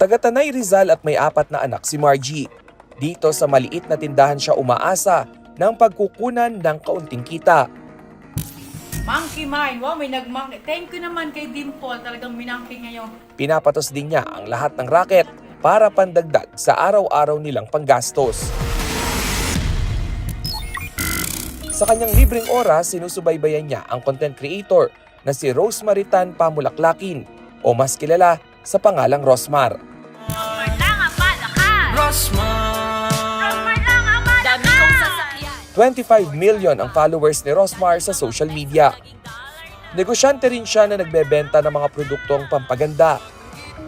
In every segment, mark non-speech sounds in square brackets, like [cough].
Taga-Tanay Rizal at may apat na anak si Margie. Dito sa maliit na tindahan siya umaasa ng pagkukunan ng kaunting kita. Monkey Mind. Wow, may nag-monkey. Thank you naman kay Dimple. Talagang minangking ngayon. Pinapatos din niya ang lahat ng racket para pandagdag sa araw-araw nilang panggastos. Sa kanyang libreng oras, sinusubaybayan niya ang content creator na si Rosemary Tan Pamulaklakin o mas kilala sa pangalang Rosmar. Dami kong sasakyan. 25 million ang followers ni Rosmar sa social media. Negosyante rin siya na nagbebenta ng mga produktong pampaganda.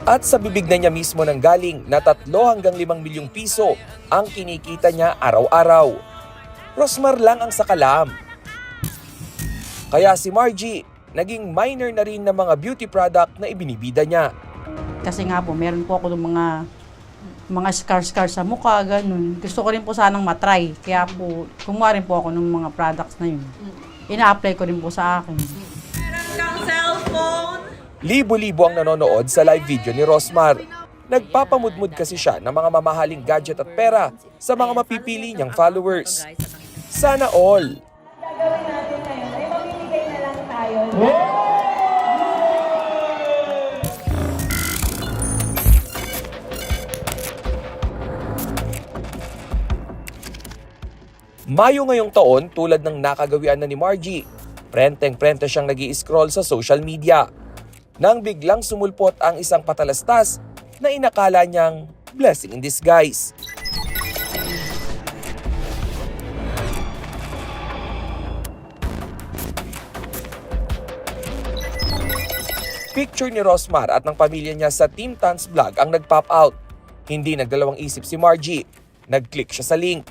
At sa bibig na niya mismo nang galing na 3 hanggang 5 milyong piso ang kinikita niya araw-araw. Rosmar lang ang sakalam. Kaya si Margie, naging minor na rin ng mga beauty product na ibinibida niya. Kasi nga po, meron po ako ng mga mga scars-scars sa mukha, ganun. Gusto ko rin po sanang matry. Kaya po, kumuha rin po ako ng mga products na yun. Ina-apply ko rin po sa akin. Libo-libo ang nanonood sa live video ni Rosmar. Nagpapamudmud kasi siya ng mga mamahaling gadget at pera sa mga mapipili niyang followers. Sana all! Mayo ngayong taon tulad ng nakagawian na ni Margie. Prenteng-prente siyang nag scroll sa social media. Nang biglang sumulpot ang isang patalastas na inakala niyang blessing in disguise. Picture ni Rosmar at ng pamilya niya sa Team Tans vlog ang nag-pop out. Hindi nagdalawang isip si Margie. Nag-click siya sa link.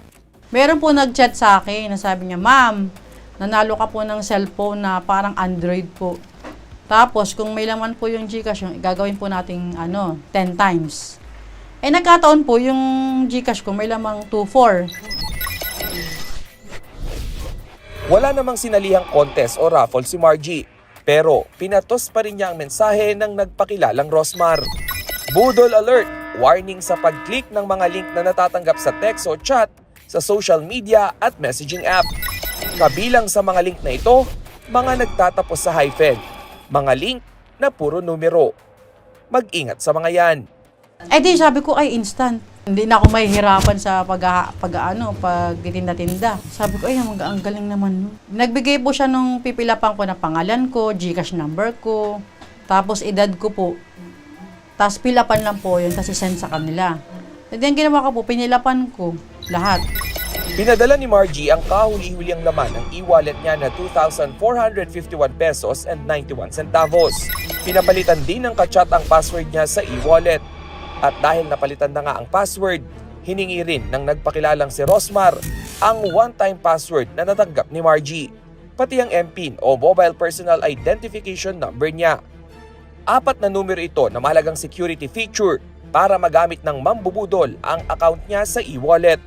Meron po nag-chat sa akin na sabi niya, Ma'am, nanalo ka po ng cellphone na parang Android po. Tapos, kung may laman po yung Gcash, yung gagawin po nating ano, 10 times. Eh, nagkataon po yung Gcash ko may lamang 2-4. Wala namang sinalihang contest o raffle si Margie. Pero pinatos pa rin niya ang mensahe ng nagpakilalang Rosmar. Budol alert! Warning sa pag-click ng mga link na natatanggap sa text o chat sa social media at messaging app. Kabilang sa mga link na ito, mga nagtatapos sa hyphen. Mga link na puro numero. Mag-ingat sa mga yan. Eh di sabi ko ay instant. Hindi na ako mahihirapan sa pag, pag ano, pag tinda-tinda. Sabi ko ay ang, ang galing naman. nun." Nagbigay po siya nung pipilapan ko na pangalan ko, Gcash number ko, tapos edad ko po. Tapos pilapan lang po yun, kasi send sa kanila. E di ang ginawa ko po, pinilapan ko lahat. Pinadala ni Margie ang kahuli-huliang laman ng e-wallet niya na 2,451 pesos and 91 centavos. Pinapalitan din ng kachat ang password niya sa e-wallet. At dahil napalitan na nga ang password, hiningi rin ng nagpakilalang si Rosmar ang one-time password na natanggap ni Margie, pati ang MPIN o Mobile Personal Identification Number niya. Apat na numero ito na mahalagang security feature para magamit ng mambubudol ang account niya sa e-wallet.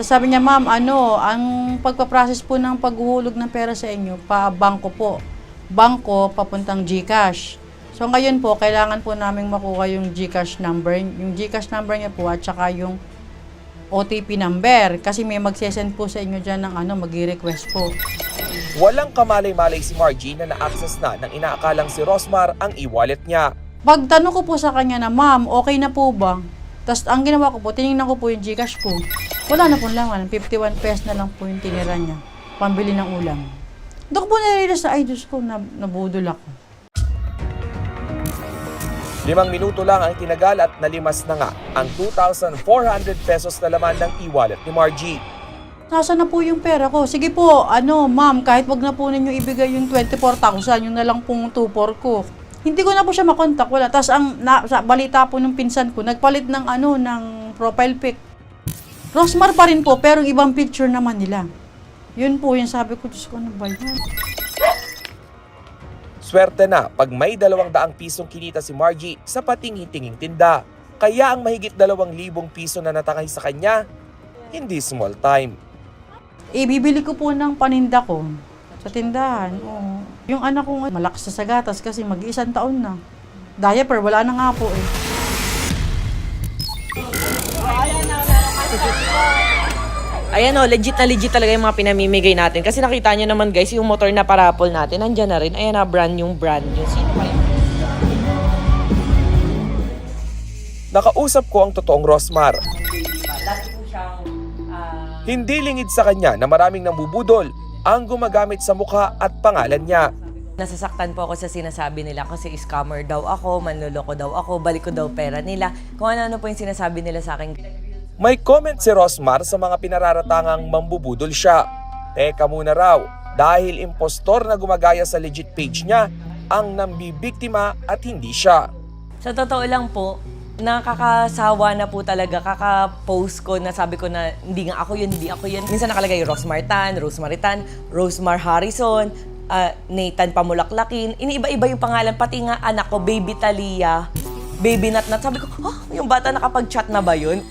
Tapos sabi niya, ma'am, ano, ang pagpaprocess po ng paghuhulog ng pera sa inyo, pa bangko po. Bangko, papuntang GCash. So ngayon po, kailangan po namin makuha yung GCash number, yung GCash number niya po at saka yung OTP number. Kasi may magsesend po sa inyo dyan ng ano, mag-request po. Walang kamalay-malay si Margie na na-access na ng inaakalang si Rosmar ang e-wallet niya. Pagtanong ko po sa kanya na, ma'am, okay na po ba? Tapos ang ginawa ko po, tinignan ko po yung Gcash ko. Wala na pong laman. 51 pesos na lang po yung tinira niya. Pambili ng ulam. Doon ko po narilas sa ay Diyos ko, nab- nabudol ako. Limang minuto lang ang tinagal at nalimas na nga ang 2,400 pesos na laman ng e-wallet ni Margie. Nasa na po yung pera ko? Sige po, ano, ma'am, kahit wag na po ninyo ibigay yung 24,000, yun na lang pong 2,400 ko. Hindi ko na po siya makontak, wala. Tapos ang na, sa balita po ng pinsan ko, nagpalit ng ano, ng profile pic. Rosmar pa rin po, pero ibang picture naman nila. Yun po, yung sabi ko, Diyos ko, ano ba yan? Swerte na pag may dalawang daang pisong kinita si Margie sa patingi-tinging tinda. Kaya ang mahigit dalawang libong piso na natangay sa kanya, hindi small time. Ibibili ko po ng paninda ko. Sa tindahan, oo. Yung anak ko nga, malakas na sa gatas kasi mag-isang taon na. Diaper, wala na nga po eh. Ayan o, legit na legit talaga yung mga pinamimigay natin. Kasi nakita nyo naman guys, yung motor na parapol natin, nandyan na rin. Ayan na, brand yung brand yung Sino kaya? Nakausap ko ang totoong Rosmar. Hindi lingid sa kanya na maraming nambubudol ang gumagamit sa mukha at pangalan niya. Nasasaktan po ako sa sinasabi nila kasi scammer daw ako, manloloko daw ako, balik ko daw pera nila. Kung ano-ano po yung sinasabi nila sa akin. May comment si Rosmar sa mga pinararatangang mambubudol siya. Teka muna raw, dahil impostor na gumagaya sa legit page niya ang nambibiktima at hindi siya. Sa totoo lang po, nakakasawa na po talaga. Kaka-post ko na sabi ko na hindi nga ako yun, hindi ako yun. Minsan nakalagay Rosmar Tan, Rosmaritan, Rosmar Harrison, ah, Nathan Pamulaklakin. Iniiba-iba yung pangalan. Pati nga anak ko, Baby Talia, Baby Natnat. Sabi ko, oh, yung bata nakapag-chat na ba yun?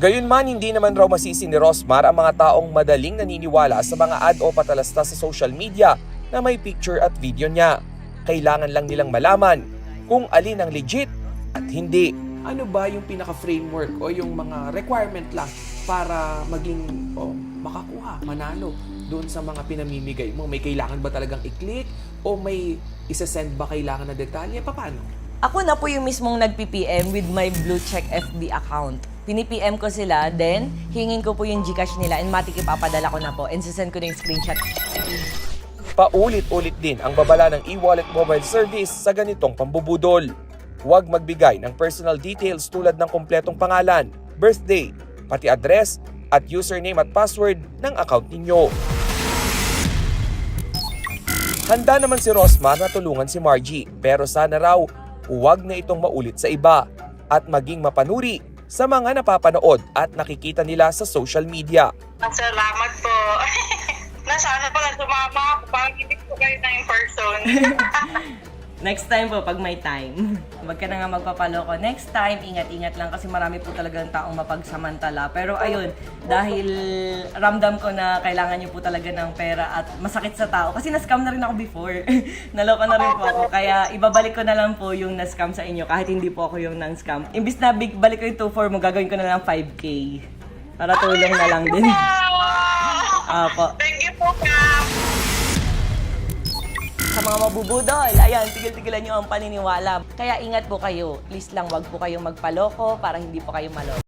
Gayunman, hindi naman raw masisi ni Rosmar ang mga taong madaling naniniwala sa mga ad o patalasta sa social media na may picture at video niya. Kailangan lang nilang malaman kung alin ang legit at hindi. ano ba yung pinaka-framework o yung mga requirement lang para maging oh, makakuha, manalo doon sa mga pinamimigay mo? May kailangan ba talagang i-click o may isa-send ba kailangan na detalye? Paano? Ako na po yung mismong nag-PPM with my Blue Check FB account. Pini-PM ko sila, then hingin ko po yung Gcash nila and matik ipapadala ko na po and sisend ko na yung screenshot. Paulit-ulit din ang babala ng e-wallet mobile service sa ganitong pambubudol. Huwag magbigay ng personal details tulad ng kumpletong pangalan, birthday, pati address at username at password ng account ninyo. Handa naman si Rosmar na tulungan si Margie pero sana raw huwag na itong maulit sa iba at maging mapanuri sa mga napapanood at nakikita nila sa social media. Salamat po. [laughs] Nasana pala sumama ako para hindi ko kayo na in person. [laughs] Next time po, pag may time. [laughs] Huwag ka na nga magpapaloko. Next time, ingat-ingat lang kasi marami po talagang taong mapagsamantala. Pero ayun, dahil ramdam ko na kailangan niyo po talaga ng pera at masakit sa tao. Kasi na-scam na rin ako before. [laughs] Naloko na rin po ako. Kaya ibabalik ko na lang po yung na-scam sa inyo kahit hindi po ako yung nang-scam. Imbis na big, balik ko yung 2-4 mo, gagawin ko na lang 5K. Para tulong na lang din. Apo. Thank you po, Kap. Sa mga mabubudol. Ayan, tigil-tigilan nyo ang paniniwala. Kaya ingat po kayo. Please lang, wag po kayong magpaloko para hindi po kayo maloko.